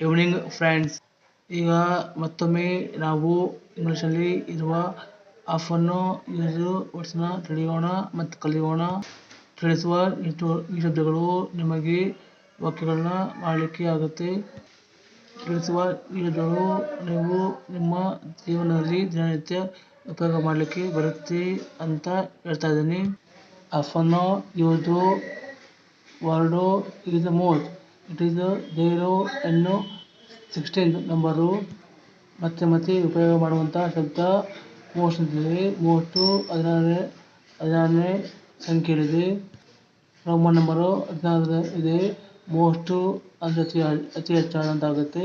Evening friends ಈಗ ಮತ್ತೊಮ್ಮೆ ನಾವು ಇಂಗ್ಲೀಷಲ್ಲಿ ಇರುವ ಆಫನ್ನು ಇದು ವರ್ಡ್ಸ್ನ ತಿಳಿಯೋಣ ಮತ್ತು ಕಲಿಯೋಣ. ತಿಳಿಸುವ ಈ ಶಬ್ದಗಳು ನಿಮಗೆ ವಾಕ್ಯಗಳನ್ನ ಮಾಡಲಿಕ್ಕೆ ಆಗುತ್ತೆ. ತಿಳಿಸುವ ಈ ಶಬ್ದಗಳು ನೀವು ನಿಮ್ಮ ಜೀವನದಲ್ಲಿ ದಿನನಿತ್ಯ ಉಪಯೋಗ ಮಾಡಲಿಕ್ಕೆ ಬರುತ್ತೆ ಅಂತ ಹೇಳ್ತಾ ಇದ್ದೀನಿ. Often use word is most it is ದೇರೋ ಎನ್ನು ಸಿಕ್ಸ್ಟೀನ್ ನಂಬರು ಮತ್ತೆ ಮತ್ತೆ ಉಪಯೋಗ ಮಾಡುವಂಥ ಶಬ್ದ. ಮೋಸ್ಟ್ ಅಂತಿದೆ ಮೋಸ್ಟು ಹದಿನಾರನೇ ಹದಿನಾರನೇ ಸಂಖ್ಯೆಯಲ್ಲಿದೆ ರೋಮನ್ ನಂಬರು ಹದಿನಾರು ಇದೆ. ಮೋಸ್ಟು ಅಂದರೆ ಅತಿ ಅತಿ ಹೆಚ್ಚಾದಂತಾಗುತ್ತೆ.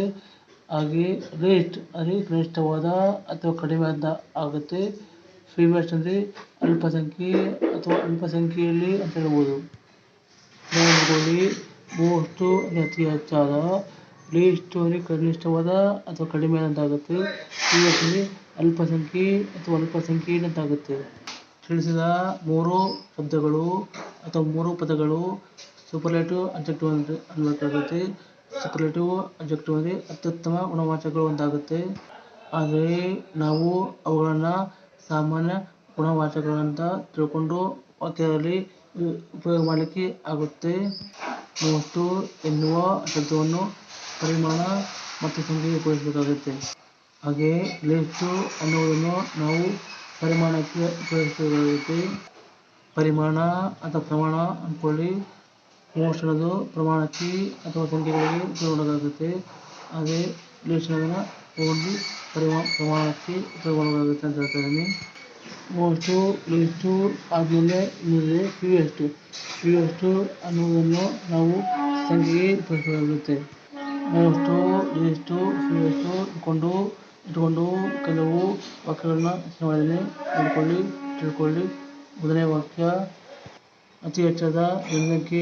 ಹಾಗೆ ರೇಟ್ ಅಲ್ಲಿ ಕನಿಷ್ಠವಾದ ಅಥವಾ ಕಡಿಮೆ ಅಂತ ಆಗುತ್ತೆ. ಫೀವೆಸ್ಟ್ ಅಂದರೆ ಅಲ್ಪಸಂಖ್ಯೆ ಅಥವಾ ಅಲ್ಪಸಂಖ್ಯೆಯಲ್ಲಿ ಅಂತ ಹೇಳ್ಬೋದು. ಮೋಸ್ಟು ಅತಿ ಹೆಚ್ಚಾದ ಪ್ಲೇ ಅಂದರೆ ಕನಿಷ್ಠವಾದ ಅಥವಾ ಕಡಿಮೆ ಆದಂತಾಗುತ್ತೆ. ಅಂದರೆ ಅಲ್ಪಸಂಖ್ಯೆ ಅಥವಾ ಅಲ್ಪಸಂಖ್ಯೆ ಅಂತ ಆಗುತ್ತೆ. ತಿಳಿಸಿದ ಮೂರು ಶಬ್ದಗಳು ಅಥವಾ ಮೂರು ಪದಗಳು ಸೂಪರ್ಲೇಟಿವ್ ಅಬ್ಜೆಕ್ಟಿವ್ ಅಂದರೆ ಆಗುತ್ತೆ ಸೂಪರ್ಲೇಟಿವ್ ಅಬ್ಜೆಕ್ಟಿವ್ ಅಂದರೆ ಅತ್ಯುತ್ತಮ ಗುಣವಾಚಕಗಳು ಒಂದಾಗುತ್ತೆ. ಆದರೆ ನಾವು ಅವುಗಳನ್ನು ಸಾಮಾನ್ಯ ಗುಣವಾಚಕಗಳಂತ ತಿಳ್ಕೊಂಡು ವಾಕ್ಯದಲ್ಲಿ ಉಪಯೋಗ ಮಾಡಲಿಕ್ಕೆ ಆಗುತ್ತೆ. ಮತ್ತು ಎನ್ನುವ, ಶಬ್ದವನ್ನು ಪರಿಮಾಣ ಮತ್ತು ಸಂಖ್ಯೆಗೆ ಉಪಯೋಗಿಸಬೇಕಾಗುತ್ತೆ. ಹಾಗೆ ಲೀಸ್ಟು ಅನ್ನುವುದನ್ನು ನಾವು ಪರಿಮಾಣಕ್ಕೆ ಉಪಯೋಗಿಸಬೇಕಾಗುತ್ತೆ. ಪರಿಮಾಣ ಅಥವಾ ಪ್ರಮಾಣ ಅಂದ್ಕೊಳ್ಳಿ. ಅನ್ನೋದು ಪ್ರಮಾಣಕ್ಕೆ ಅಥವಾ ಸಂಖ್ಯೆಗಳಿಗೆ ಉಪಯೋಗ ಮಾಡಬೇಕಾಗುತ್ತೆ ಹಾಗೆ ಲೀಸ್ಟ್ ಅನ್ನೋದನ್ನು ಓನ್ಲಿ ಪರಿಮಾ, ಪ್ರಮಾಣಕ್ಕೆ ಉಪಯೋಗ ಮಾಡಬೇಕಾಗುತ್ತೆ ಅಂತ ಹೇಳ್ತಾ ಇದ್ದೀನಿ. ಮೋಸ್ಟು ಲೀಸ್ಟು ಆದಮೇಲೆ ಇನ್ನಿದೆ ಫೀವೆಸ್ಟು ಫೀವೆಸ್ಟು ಅನ್ನುವುದನ್ನು ನಾವು ಸಂಖ್ಯೆಗೆ ಬಳಸಲಾಗುತ್ತೆ ಮೋಸ್ಟು ಲೀಸ್ಟು ಫೀವೆಸ್ಟು ಇಟ್ಕೊಂಡು ಇಟ್ಕೊಂಡು ಕೆಲವು ವಾಕ್ಯಗಳನ್ನ ಸಮಯದಲ್ಲಿ ಮಾಡಿದ್ದೀನಿ ತಿಳ್ಕೊಳ್ಳಿ ಮೊದಲನೇ ವಾಕ್ಯ ಅತಿ ಹೆಚ್ಚಾದ ಜನಕ್ಕೆ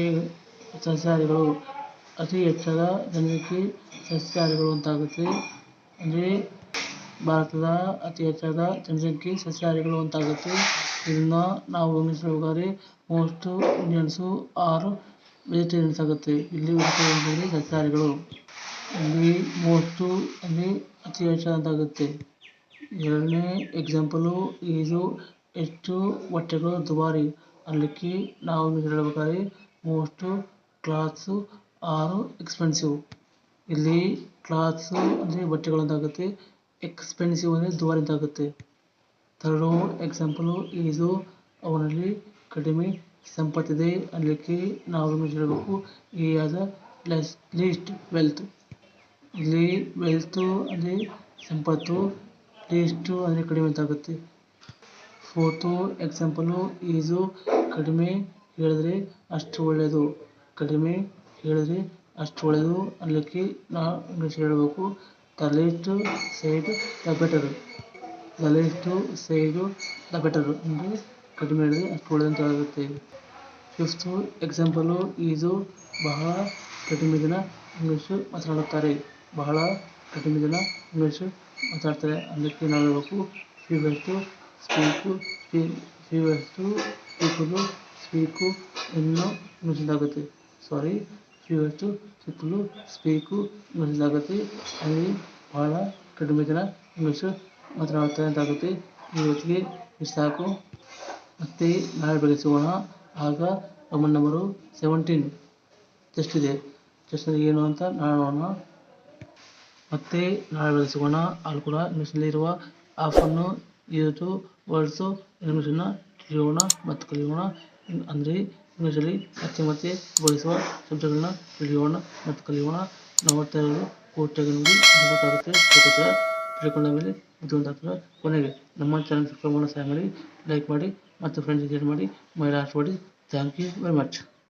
ಸಸ್ಯಾಹಾರಿಗಳು ಅತಿ ಹೆಚ್ಚಾದ ಜನಕ್ಕೆ ಸಸ್ಯಾಹಾರಿಗಳು ಅಂತಾಗುತ್ತೆ ಅಂದರೆ ಭಾರತದ ಅತಿ ಹೆಚ್ಚಾದ ಜನಸಂಖ್ಯೆ ಸಸ್ಯಾಹಾರಿಗಳು ಅಂತಾಗುತ್ತೆ ಇದನ್ನ ನಾವು English most most Indians are vegetarians ಆಗುತ್ತೆ. ಇಲ್ಲಿ ವೆಜಿಟೇರಿಯನ್ಸ್ ಸಸ್ಯಾಹಾರಿಗಳು. ಇಲ್ಲಿ ಮೋಸ್ಟು ಅಲ್ಲಿ ಅತಿ ಹೆಚ್ಚಾದಂತಾಗುತ್ತೆ. ಎರಡನೇ ಎಕ್ಸಾಂಪಲು ಇದು ಎಷ್ಟು ಬಟ್ಟೆಗಳು ದುಬಾರಿ. ಅಲ್ಲಿಕ್ಕೆ ನಾವು ಹೇಳಬೇಕಾದ್ರೆ ಮೋಸ್ಟು ಕ್ಲಾತ್ಸು ಆರು ಎಕ್ಸ್ಪೆನ್ಸಿವ್ ಇಲ್ಲಿ ಕ್ಲಾತ್ಸು ಅಂದರೆ ಬಟ್ಟೆಗಳು ಅಂತಾಗುತ್ತೆ ಎಕ್ಸ್ಪೆನ್ಸಿವ್ ಅಂದರೆ ದುಬಾರಿ ಅಂತಾಗುತ್ತೆ ಥರ್ಡ್ ಎಕ್ಸಾಂಪಲು ಇದು ಅವನಲ್ಲಿ ಕಡಿಮೆ ಸಂಪತ್ತಿದೆ ಅನ್ನಲಿಕ್ಕೆ ನಾವು ಹೇಳಬೇಕು. ಈ ಆದ ಲೆಸ್ ಲೀಸ್ಟ್ ವೆಲ್ತ್ ಇಲ್ಲಿ ವೆಲ್ತು ಅಂದರೆ ಸಂಪತ್ತು ಲೀಸ್ಟು ಅಂದರೆ ಕಡಿಮೆ ಅಂತಾಗುತ್ತೆ ಫೋರ್ತು ಎಕ್ಸಾಂಪಲು ಈಸು ಕಡಿಮೆ ಹೇಳಿದ್ರೆ ಅಷ್ಟು ಒಳ್ಳೆಯದು ಕಡಿಮೆ ಹೇಳಿದ್ರೆ ಅಷ್ಟು ಒಳ್ಳೆಯದು ಅನ್ನಲಿಕ್ಕೆ ನಾವು ಇಂಗ್ಲೀಷ್ ಹೇಳಬೇಕು. Least said the better the least said the better ಅಂದರೆ ಕಡಿಮೆ ಒಳ್ಳೆಯದು ಅಂತ ಆಗುತ್ತೆ ಫಿಫ್ತು ಎಕ್ಸಾಂಪಲು ಈಜು ಬಹಳ ಕಡಿಮೆ ಜನ ಇಂಗ್ಲೀಷು ಮಾತನಾಡುತ್ತಾರೆ. ಬಹಳ ಕಡಿಮೆ ಜನ ಇಂಗ್ಲೀಷು ಮಾತಾಡ್ತಾರೆ ಅದಕ್ಕೆ ನಾವು ಹೇಳಬೇಕು ಫೀವರ್ತು ಸ್ಪೀಕು ಫೀವರ್ತು ಸ್ಪೀಕುಲು ಸ್ಪೀಕು ಇನ್ನೂ ಇಂಗ್ಲೀಷಿಂದಾಗುತ್ತೆ ಸಾರಿ ಫೀವೆಸ್ಟು ಸುತ್ತಲೂ ಸ್ಪೀಕು ಒಂದಾಗುತ್ತೆ ಅಲ್ಲಿ ಬಹಳ ಕಡಿಮೆ ಜನ ಇಂಗ್ಲೀಷು ಮಾತನಾಡುತ್ತಾರೆ ಅಂತಾಗುತ್ತೆ ಇವತ್ತಿಗೆ ಸಾಕು. ಮತ್ತೆ ನಾಳೆ ಬೆಳಗ್ಗೆ ಸಿಗೋಣ ಆಗ ನಮ್ಮ ನಂಬರು ಸೆವೆಂಟೀನ್ ಟೆಸ್ಟ್ ಇದೆ. ಟೆಸ್ಟ್ ಏನು ಅಂತ ನಾಳೆ ನೋಡೋಣ. ಮತ್ತೆ ನಾಳೆ ಬೆಳಗ್ಗೆ ಸಿಗೋಣ ಅಲ್ಲಿ ಕೂಡ ಇಂಗ್ಲೀಷಲ್ಲಿ ಇರುವ ಆಫನ್ನು ಇವತ್ತು ವರ್ಡ್ಸು ಇಂಗ್ಲೀಷನ್ನು ತಿಳಿಯೋಣ. ಮತ್ತು ಕಲಿಯೋಣ. ಅಂದರೆ ಇಂಗ್ಲೀಷಲ್ಲಿ ಮತ್ತೆ ಮತ್ತೆ ಬಳಸುವ ಶಬ್ದಗಳನ್ನ ತಿಳಿಯೋಣ ಮತ್ತು ಕಲಿಯೋಣ. ನಾವು ಓದ್ತಾ ನೋಡಿ ಗೊತ್ತಾಗುತ್ತೆ ಗೊತ್ತಾಗ್ತದೆ ತಿಳ್ಕೊಂಡ ಮೇಲೆ ಬುದ್ಧಿವಂತ ಕೊನೆಗೆ, ನಮ್ಮ ಚಾನಲ್ ಸಬ್ಸ್ಕ್ರೈಬ್ ಮಾಡೋ ಸಹಾಯ ಮಾಡಿ ಲೈಕ್ ಮಾಡಿ ಮತ್ತು ಫ್ರೆಂಡ್ಸ್ ಶೇರ್ ಮಾಡಿ. ಮಹಿಳಾ ಮಾಡಿ ಥ್ಯಾಂಕ್ ಯು ವೆರಿ ಮಚ್